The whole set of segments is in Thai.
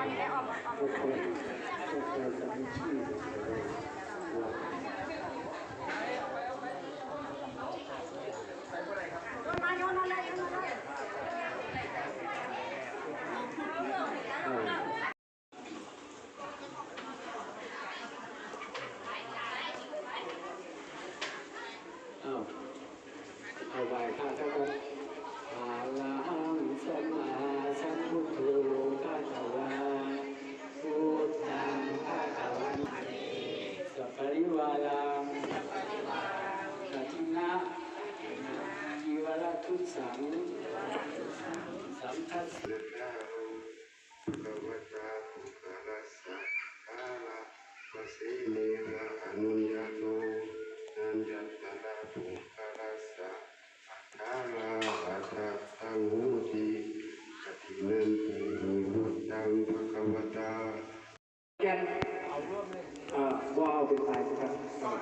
เอาไว้ข้าเจ้าก่อนอาลังสมมา ลังสัทินะจิวรทุสัง สัมทัสสะเนนะอนุญาโนนันยัตตาปุคาลาสะคาลาอัตตะตังหูติกตินันติมุตังภะคะวตา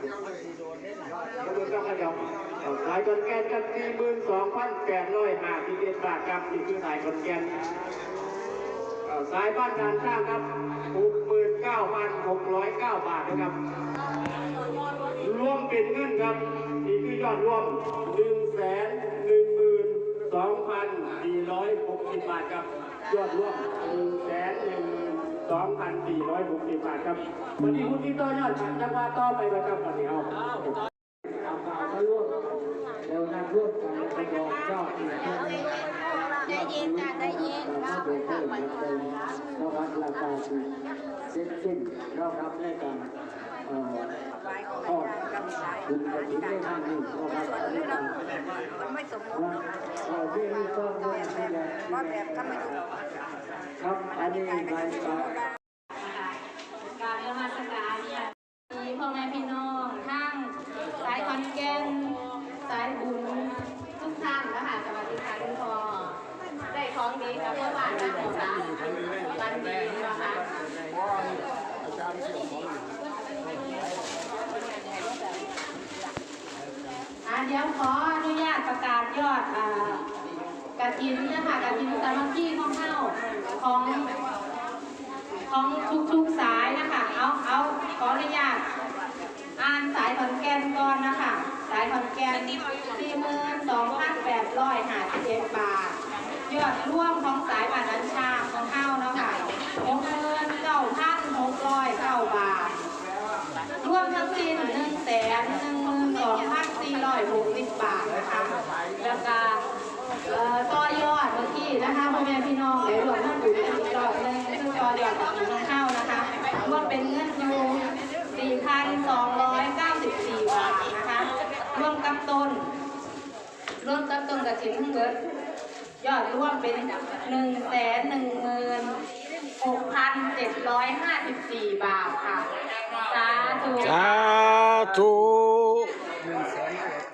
นะครับก็คือต้องขยับสายคอนแกนกันสี่หมื่นสองพันแปดร้อยห้าสิบเอ็ดบาทครับนี่คือสายคอนแกนสายบ้านการสร้างครับหกหมื่นเก้าพันหกร้อยเก้าบาทนะครับ รวมเป็นเงินครับนี่คือยอดรวมหนึ่งแสนหนึ่งหมื่นสองพันสี่ร้อยหกสิบบาทครับ ยอดรวมหนึ่งแสนหนึ่งหมื่น สองพันสี่ร้อยหกสิบบาทครับวันนี้คุณที่ต่อยอดจังหวัดต่อไปนะครับวันนี้เอาเอาเอามาร่วมเดี๋ยวนั่งร่วมกันแล้วก็บอกยอดอีกทีหนึงได้ยินจ้ะได้ยินเราดูเพิ่มมาเป็นนวัดราคาคือเซ็ตสิ้นเราครับในการเอ่อทอดคุณกระถิ่นได้ทางนี้นะครับส่วนนี้เรามันไม่สมบูรณ์เราที่นี่ก็เรื่องที่แหละว่าแบบทำไมถึง ครับอันนี้รายการการนมัสการเนี่ยมีพ่อแม่พี่น้องทั้งสายคอนแกนสายบุญทุกท่านนะคะสวัสดีค่ะคุณพ่อได้ของดีกับเมื่อวานนะหมอสาวันดีนะคะอ่าเดี๋ยวขออนุญาตประกาศยอดอ่า กระถินนะคะกระถินสามัคคีของเฮาของของทุกๆสายนะคะเอาเอาขออนุญาตอ่านสายขอนแก่นก่อนนะคะ สายขอนแก่นสี่หมื่นสองพันแปดร้อยห้าสิบเอ็ดบาทยอดร่วมของสายบานัญชาของเข้านะคะหกหมื่นเก้าพันหกร้อยเก้าบาทรวมทั้งสิ้นหนึ่งแสนหนึ่งหมื่นสองพันสี่ร้อยหกสิบบาทนะคะแล้วก็ ต่อยอดเมื่อกี้นะคะพ่อแม่พี่น้องเดี๋ยวรวมทั้งอยู่ในต่อเลยซึ่งต่อยอดกับกินข้าวนะคะว่าเป็นเงินยู4,294 บาทนะคะรวมกับต้นรวมกับต้นกระถิ่นทั้งหมดยอดรวมเป็น 1 1 6 7 5